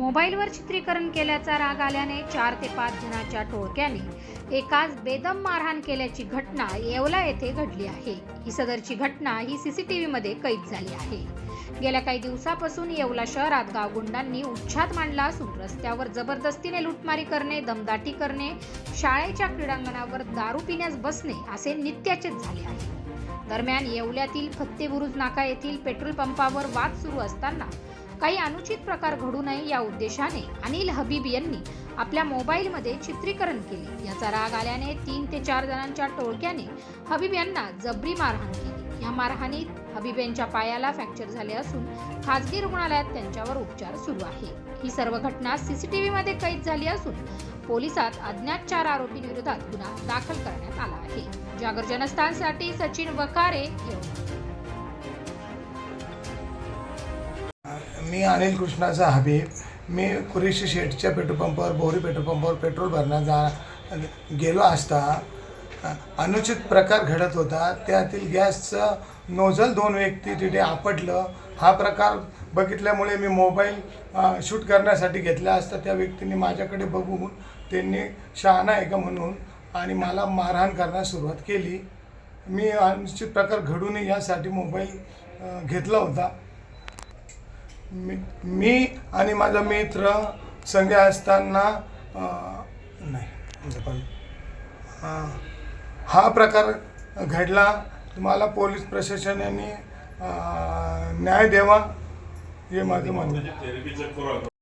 मोबाईलवर चित्रीकरण केल्याचा राग आल्याने चार ते पाच जणांच्या टोळक्याने एकाच बेदम मारहाण केल्याची घटना येवला येथे घडली आहे. ही सदरची घटना ही सीसीटीव्ही मध्ये कैद झाली आहे. गेल्या काही दिवसापासून येवला शहरात गावगुंडांनी उच्छाद मांडला असून रस्त्यावर जबरदस्तीने लुटमारी करणे दमदाटी करणे शाळेच्या क्रीडांगणावर दारू पिण्यास बसणे असे नित्याचेच झाले आहे. दरम्यान येवल्यातील फत्तेबुरुज नाका येथील पेट्रोल पंपावर वाद सुरू असताना काही अनुचित प्रकार घडू नये या उद्देशाने अनिल हबीब यांनी आपल्या मोबाईलमध्ये चित्रीकरण केले. याचा राग आल्याने तीन ते चार जणांच्या टोळक्याने हबीब यांना जबरी मारहाण केली. या मारहाणीत हबीब यांच्या पायाला फ्रॅक्चर झाले असून खासगी रुग्णालयात त्यांच्यावर उपचार सुरू आहे. ही सर्व घटना सीसीटीव्हीमध्ये कैद झाली असून पोलिसात अज्ञात चार आरोपींविरोधात गुन्हा दाखल करण्यात आला आहे. जागर जनस्थानसाठी सचिन वकारे येवला मी अनिल कृष्णाचा हबीब. मी कुरेशी शेठच्या पेट्रोल पंपावर बोरी पेट्रोल पंपावर पेट्रोल भरण्या जा गेलो असता अनुचित प्रकार घडत होता. त्यातील गॅसचं नोझल दोन व्यक्ती तिथे आपटलं. हा प्रकार बघितल्यामुळे मी मोबाईल शूट करण्यासाठी घेतला असता. त्या व्यक्तीने माझ्याकडे बघून त्यांनी शहाणा आहे का म्हणून आणि मला मारहाण करण्यास सुरुवात केली. मी अनुचित प्रकार घडू नये यासाठी मोबाईल घेतला होता. मी मी आणि माझा मित्र संगे असताना नाही म्हणजे पण हा प्रकार घडला. तुम्हाला पोलीस प्रशासनाने न्याय द्यावा हे माझं म्हणणं